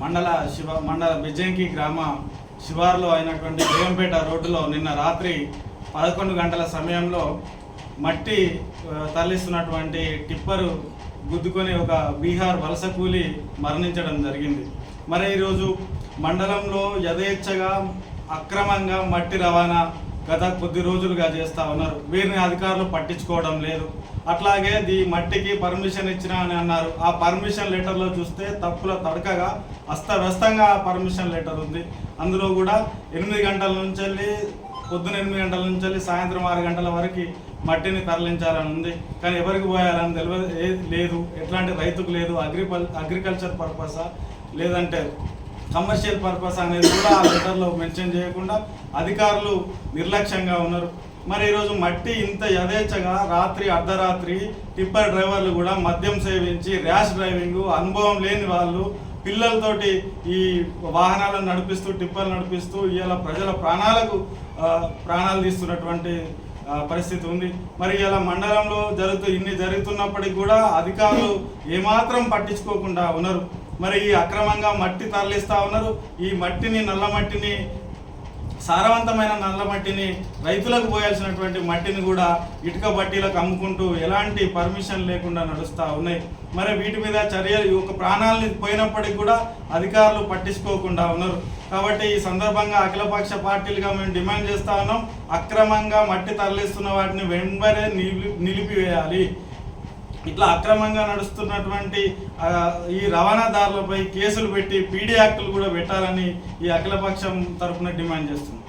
మండల శివ మండల బిజ్జంకి గ్రామ శివార్లో అయినటువంటి దేవంపేట రోడ్డులో నిన్న రాత్రి పదకొండు గంటల సమయంలో మట్టి తరలిస్తున్నటువంటి టిప్పరు గుద్దుకొని ఒక బీహార్ వలస కూలి మరణించడం జరిగింది. మరి ఈరోజు మండలంలో యథేచ్ఛగా అక్రమంగా మట్టి రవాణా గత కొద్ది రోజులుగా చేస్తూ ఉన్నారు. వీరిని అధికారులు పట్టించుకోవడం లేదు. అట్లాగే ఈ మట్టికి పర్మిషన్ ఇచ్చినా అని అన్నారు. ఆ పర్మిషన్ లెటర్లో చూస్తే తప్పుల తడకగా అస్తవ్యస్తంగా ఆ పర్మిషన్ లెటర్ ఉంది. అందులో కూడా ఎనిమిది గంటల నుంచి వెళ్ళి పొద్దున ఎనిమిది గంటల నుంచి వెళ్ళి సాయంత్రం ఆరు గంటల వరకు మట్టిని తరలించాలని ఉంది. కానీ ఎవరికి పోయాలని తెలియదు లేదు. ఎట్లాంటి రైతుకు లేదు. అగ్రికల్ అగ్రికల్చర్ పర్పసా? లేదంటే కమర్షియల్ పర్పస్ అనేది కూడా ఆ లెటర్లో మెన్షన్ చేయకుండా అధికారులు నిర్లక్ష్యంగా ఉన్నారు. మరి ఈరోజు మట్టి ఇంత యథేచ్ఛగా రాత్రి అర్ధరాత్రి టిప్పర్ డ్రైవర్లు కూడా మద్యం సేవించి ర్యాష్ డ్రైవింగ్ అనుభవం లేని వాళ్ళు పిల్లలతోటి ఈ వాహనాలను నడిపిస్తూ టిప్పర్లు నడిపిస్తూ ఇలా ప్రజల ప్రాణాలకు ప్రాణాలు తీస్తున్నటువంటి పరిస్థితి ఉంది. మరి ఇలా మండలంలో జరుగుతూ ఇన్ని జరుగుతున్నప్పటికీ కూడా అధికారులు ఏమాత్రం పట్టించుకోకుండా ఉన్నారు. మరి ఈ అక్రమంగా మట్టి తరలిస్తూ ఉన్నారు. ఈ మట్టిని నల్ల మట్టిని సారవంతమైన నల్ల మట్టిని రైతులకు పోయాల్సినటువంటి మట్టిని కూడా ఇటుక బట్టీలకు అమ్ముకుంటూ ఎలాంటి పర్మిషన్ లేకుండా నడుస్తూ ఉన్నాయి. మరి వీటి మీద చర్యలు ఒక ప్రాణాలని పోయినప్పటికీ కూడా అధికారులు పట్టించుకోకుండా ఉన్నారు. కాబట్టి ఈ సందర్భంగా అఖిలపక్ష పార్టీలుగా మేము డిమాండ్ చేస్తా ఉన్నాం అక్రమంగా మట్టి తరలిస్తున్న వాటిని వెంబడే నిలిపివేయాలి. ఇట్లా అక్రమంగా నడుస్తున్నటువంటి ఈ రవాణాదారులపై కేసులు పెట్టి పీడీ యాక్టులు కూడా పెట్టాలని ఈ అఖిలపక్షం తరఫున డిమాండ్ చేస్తుంది.